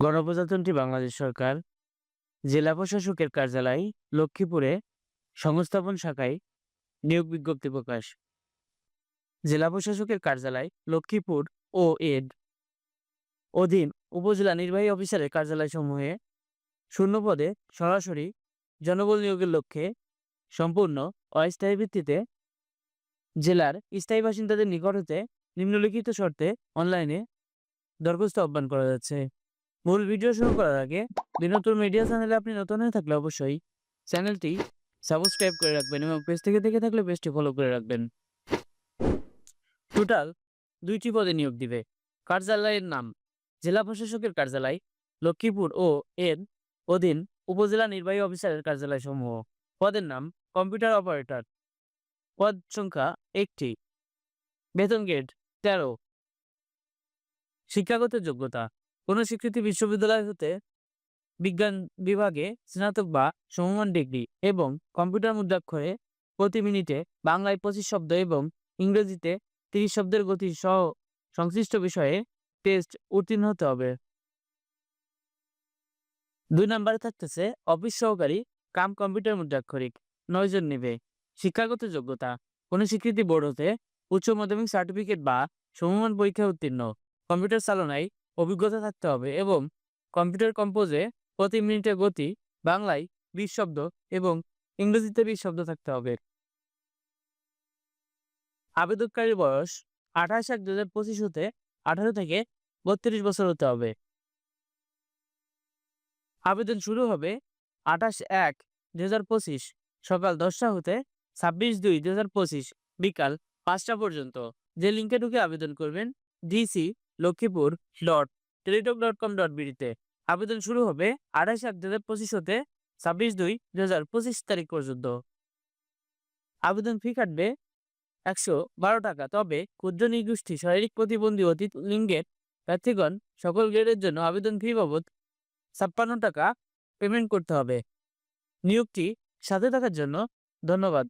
গণপ্রজাতন্ত্রী বাংলাদেশ সরকার, জেলা প্রশাসকের কার্যালয়, লক্ষ্মীপুরে সংস্থাপন শাখায় নিয়োগ বিজ্ঞপ্তি প্রকাশ। জেলা প্রশাসকের কার্যালয়, লক্ষ্মীপুর ও এড অধীন উপজেলা নির্বাহী অফিসারের কার্যালয়সমূহে শূন্য পদে সরাসরি জনবল নিয়োগের লক্ষ্যে সম্পূর্ণ অস্থায়ী ভিত্তিতে জেলার স্থায়ী বাসিন্দাদের নিকট হতে নিম্নলিখিত শর্তে অনলাইনে দরখাস্ত আহ্বান করা যাচ্ছে। মূল ভিডিও শুরু করার আগে বিনোদন মিডিয়া চ্যানেলে আপনি নতুন হয়ে থাকলে অবশ্যই চ্যানেলটি সাবস্ক্রাইব করে রাখবেন এবং পেজ থেকে দেখে থাকলে পেজটি ফলো করে রাখবেন। টোটাল দুইটি পদে নিয়োগ দিবে। কার্যালয়ের নাম, জেলা প্রশাসকের কার্যালয়, লক্ষ্মীপুর ও এর অধীন উপজেলা নির্বাহী অফিসারের কার্যালয় সমূহ পদের নাম কম্পিউটার অপারেটর পদ সংখ্যা একটি। বেতন গেট তেরো। শিক্ষাগত যোগ্যতা। কোনো স্বীকৃতি বিশ্ববিদ্যালয় হতে বিজ্ঞান বিভাগে স্নাতক বা সমমান ডিগ্রি এবং কম্পিউটার মুদ্রাক্ষরে প্রতি মিনিটে বাংলায় পঁচিশ শব্দ এবং ইংরেজিতে তিরিশ শব্দের গতি সহ সংশ্লিষ্ট বিষয়ে টেস্ট উত্তীর্ণ হতে হবে। দুই নম্বরে থাকতেছে অফিস সহকারী কাম কম্পিউটার মুদ্রাক্ষরিক নয়জন নেবে। শিক্ষাগত যোগ্যতা, কোনো স্বীকৃতি বোর্ড হতে উচ্চ মাধ্যমিক সার্টিফিকেট বা সমমান পরীক্ষায় উত্তীর্ণ। কম্পিউটার চালনায় অভিজ্ঞতা থাকতে হবে এবং কম্পিউটার কম্পোজে প্রতি মিনিটের গতি বাংলায় বিশ শব্দ এবং ইংরেজিতে বিশ শব্দ থাকতে হবে। আবেদনকারীর বয়স আঠাশ এক দু হাজার পঁচিশ হতে আঠারো থেকে বত্রিশ বছর হতে হবে। আবেদন শুরু হবে আঠাশ এক দু হাজার পঁচিশ সকাল দশটা হতে ছাব্বিশ দুই দু হাজার পঁচিশ বিকাল পাঁচটা পর্যন্ত। যে লিঙ্কে ঢুকে আবেদন করবেন, DC Lakshmipur dot teletalk dot com dot বিডিতে আবেদন শুরু হবে আঠাশ এক দু হাজার পঁচিশ হতে ছাব্বিশ দুই দু হাজার পঁচিশ তারিখ পর্যন্ত। আবেদন ফি কাটবে একশো বারো টাকা। তবে ক্ষুদ্র নিগোষ্ঠী, শারীরিক প্রতিবন্ধী, অতীত লিঙ্গের প্রার্থীগণ সকল গ্রেডের জন্য আবেদন ফি বাবদ ছাপ্পান্ন টাকা পেমেন্ট করতে হবে। নিয়োগটি সাথে থাকার জন্য। ধন্যবাদ।